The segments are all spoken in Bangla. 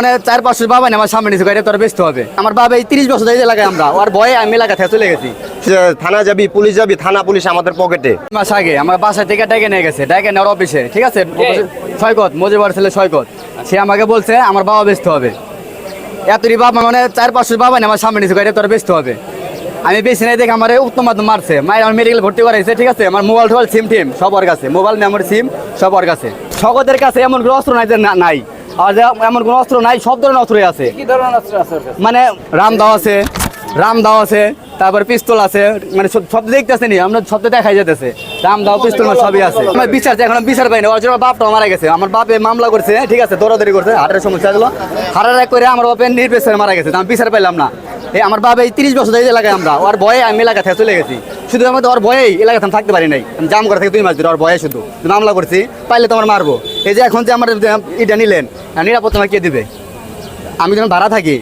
মানে চার পাঁচশো বাবা না আমার সামনে নিচে গাড়ি তোর ব্যস্ত হবে। আমার বাবা এই তিরিশ বছর ধরে এই এলাকায় আমরা ওর ভয়ে আমি এলাকা থেকে চলে গেছি। থানা যাবি পুলিশ যাবি থানা পুলিশ আমাদের পকেটে। মাস আগে আমার বাসা থেকে ডেকে নিয়ে গেছে ডেকে নেওয়ার অফিসে ঠিক আছে? ছয়কত মজিবার ছেলে ছয়কত সে আমাকে বলছে আমার বাবা ব্যস্ত হবে। এতই বাবা মানে চার পাঁচশো বাবা না আমার সামনে নিচে গাড়ি তোর ব্যস্ত হবে। আমি বেশি নাই দেখে আমার উত্তম মাধ্যম মারছে। মায়ের আমার মেডিকেল ভর্তি করাইছে ঠিক আছে? আমার মোবাইল টোবাইল সিম টিম সবার কাছে। মোবাইল মেমোরি সিম সবার কাছে। সকলের কাছে এমন কোনো অস্ত্র নাই যে না- নাই। আর এমন কোনো অস্ত্র নাই সব ধরনের অস্ত্রই আছে। কি ধরনের অস্ত্র আছে মানে রাম রামদাও আছে রামদাও আছে তারপর পিস্তল আছে মানে সব দেখতেছে নি আমরা সব দেখাই যেতেছে রামদাও পিস্তল মানে সবই আছে। আমার বিচার এখন বিচার পাইনি ওর জন্য বাপটা মারা গেছে। আমার বাপে মামলা করছে ঠিক আছে দৌড়াদৌড়ি করছে হাটের সমস্যা হলো। হারার এক করে আমার বাপে নির্বেশনে মারা গেছে আমি বিচার পাইলাম না। আমার বাবা এই তিরিশ বছর এই এলাকায় আমরা ওর ভয়ে আমি এলাকা থেকে চলে গেছি। শুধু আমাদের ওর ভয়েই এলাকাতে আমি থাকতে পারি নাই। আমি জাম করে থেকে দুই মাস ধরে ওর ভয়ে শুধু। মামলা করছি পাইলে তোমার মারবো। এই যে এখন যে আমার এটা নিলেন নিরাপত্তা আমাকে কে দিবে? আমি যখন ভাড়া থাকি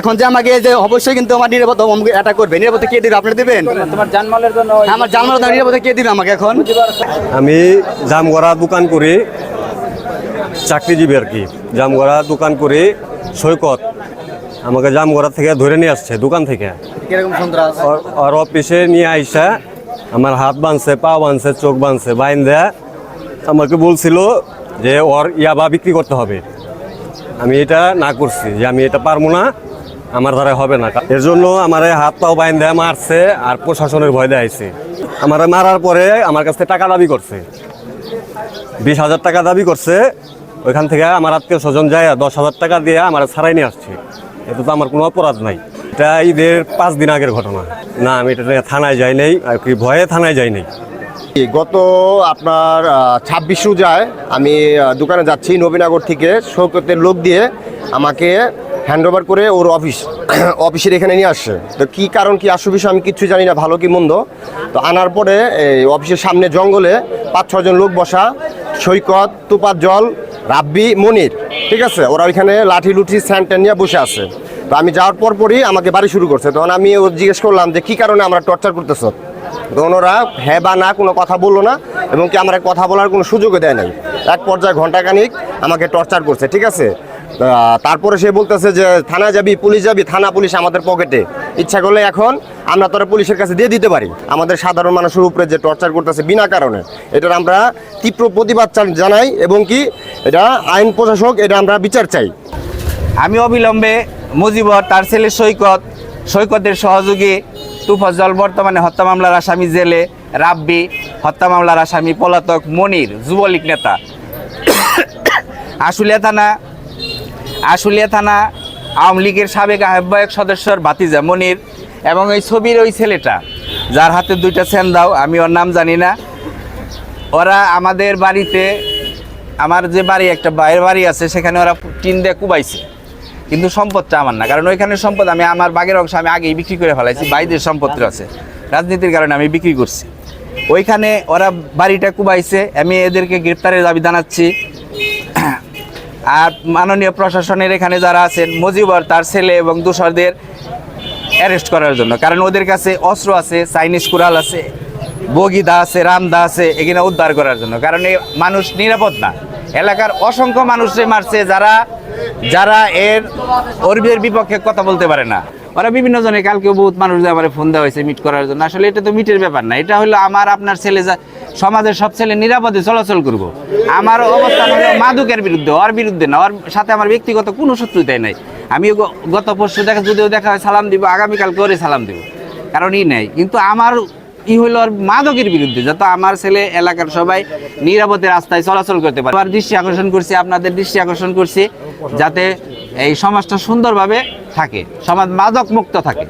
এখন যে আমাকে এই যে অবশ্যই কিন্তু আমার নিরাপত্তা আমাকে অ্যাটাক করবে। নিরাপত্তা কে দিবে? আপনি দিবেন? তোমার জানমালের জন্য আমার জানমাল নিরাপত্তা কে দিবে আমাকে এখন? আমি জামগড়া দোকান করি চাকরিজীবী আর কি। জামগড়া দোকান করি সৈকত। আমাকে জামগড়া থেকে ধরে নিয়ে আসছে দোকান থেকে। ওর অফিসে নিয়ে আইসা আমার হাত বাঁধছে পা বাঁধছে চোখ বাঁধছে বাইন দেয়া আমাকে বলছিল যে ওর ইয়াবা বিক্রি করতে হবে। আমি এটা না করছি যে আমি এটা পারব না আমার দ্বারা হবে না। এর জন্য আমার হাত পাও বাইন দেয়া মারছে আর প্রশাসনের ভয় দেয়াইছে আমার মারার পরে আমার কাছ থেকে টাকা দাবি করছে। বিশ হাজার টাকা দাবি করছে ওইখান থেকে আমার আত্মীয় স্বজন যায় দশ হাজার টাকা দিয়ে আমার ছাড়াই নিয়ে আসছে। এটা তো আমার কোনো অপরাধ নাই। এটা ঈদের পাঁচ দিন আগের ঘটনা। না, আমি এটা থানায় যাই নাই, আর কি ভয়ে থানায় যাই নাই। গত আপনার ছাব্বিশ রোজায় আমি দোকানে যাচ্ছি নবীনগর থেকে সৈকতের লোক দিয়ে আমাকে হ্যান্ড ওভার করে ওর অফিস অফিসের এখানে নিয়ে আসছে। তো কী কারণ, কি আসল বিষয় আমি কিচ্ছু জানি না, ভালো কি মন্দ। তো আনার পরে এই অফিসের সামনে জঙ্গলে পাঁচ ছজন লোক বসা, সৈকত, তুপার জল রাব্বি মনির। ঠিক আছে? ওরা ওইখানে লাঠি লুঠি স্যান্ড ট্যান নিয়ে বসে আছে। তো আমি যাওয়ার পর পরই আমাকে বাড়ি শুরু করছে। তখন আমি ও জিজ্ঞেস করলাম যে, কী কারণে আমরা টর্চার করতেছ? তখন ওরা হ্যাঁ বা না, কোনো কথা বলল না এবং কি আমরা কথা বলার কোনো সুযোগও দেয় নাই। এক পর্যায়ে ঘন্টাখানিক আমাকে টর্চার করছে, ঠিক আছে? তারপরে সে বলতেছে যে থানা যাবি, পুলিশ যাবি, থানা পুলিশ আমাদের পকেটে। ইচ্ছা করলে এখন আমরা তোরা পুলিশের কাছে দিয়ে দিতে পারি। আমাদের সাধারণ মানুষের উপরে যে টর্চার করতেছে বিনা কারণে, এটার আমরা তীব্র প্রতিবাদ জানাই এবং কি এটা আইন প্রশাসক, এটা আমরা বিচার চাই। আমি অবিলম্বে মুজিবর, তার ছেলে সৈকত, সৈকতের সহযোগী তুফাজ্জল, বর্তমানে হত্যা মামলার আসামি জেলে, রাব্বি, হত্যা মামলার আসামি পলাতক মনির, যুবলীগ নেতা। আশুলিয়া থানা আশুলিয়া থানা আওয়ামী লীগের সাবেক আহ্বায়ক সদস্যর বাতিজা মনির এবং ওই ছবির ওই ছেলেটা, যার হাতে দুইটা সেন দাও, আমি ওর নাম জানি না। ওরা আমাদের বাড়িতে আমার যে বাড়ি, একটা বাইরের বাড়ি আছে, সেখানে ওরা টিন দিয়ে কুবাইছে। কিন্তু সম্পদটা আমার না, কারণ ওইখানে সম্পদ আমি, আমার বাগের অংশ আমি আগেই বিক্রি করে ফেলাইছি বাইরের সম্পত্তি আছে। রাজনীতির কারণে আমি বিক্রি করছি। ওইখানে ওরা বাড়িটা কুবাইছে, আমি এদেরকে গ্রেপ্তারের দাবি জানাচ্ছি। আর মাননীয় প্রশাসনের এখানে যারা আছেন, মজিবর, তার ছেলে এবং দোসরদের অ্যারেস্ট করার জন্য, কারণ ওদের কাছে অস্ত্র আছে চাইনিজ কুড়াল আছে। বগিদা আছে, রামদা আছে এখানে উদ্ধার করার জন্য। কারণ এই মানুষ নিরাপদ না। এলাকার অসংখ্য মানুষে মারছে, যারা যারা এর অর্বের বিপক্ষে কথা বলতে পারে না। ওরা বিভিন্ন জনে কালকেও বহুত মানুষ আমার ফোন দেওয়া হয়েছে মিট করার জন্য। আসলে এটা তো মিটের ব্যাপার না। এটা হলো আমার, আপনার ছেলে যা, সমাজের সব ছেলে নিরাপদে চলাচল করব। আমার অবস্থান হলো মাদকের বিরুদ্ধে, ওর বিরুদ্ধে না। ওর সাথে আমার ব্যক্তিগত কোনো শত্রুতাই নাই। আমি গত পরশু দেখা, যদিও দেখা হয় সালাম দিব আগামীকালকে ওরে সালাম দিব। কারণ ই নাই। কিন্তু আমার ই হলো আর মাদকের বিরুদ্ধে, যাতে আমার ছেলে, এলাকার সবাই নিরাপদে রাস্তায় চলাচল করতে পারে। আমার দৃষ্টি আকর্ষণ করছি, আপনাদের দৃষ্টি আকর্ষণ করছি, যাতে এই সমাজটা সুন্দরভাবে থাকে, সমাজ মাদক মুক্ত থাকে।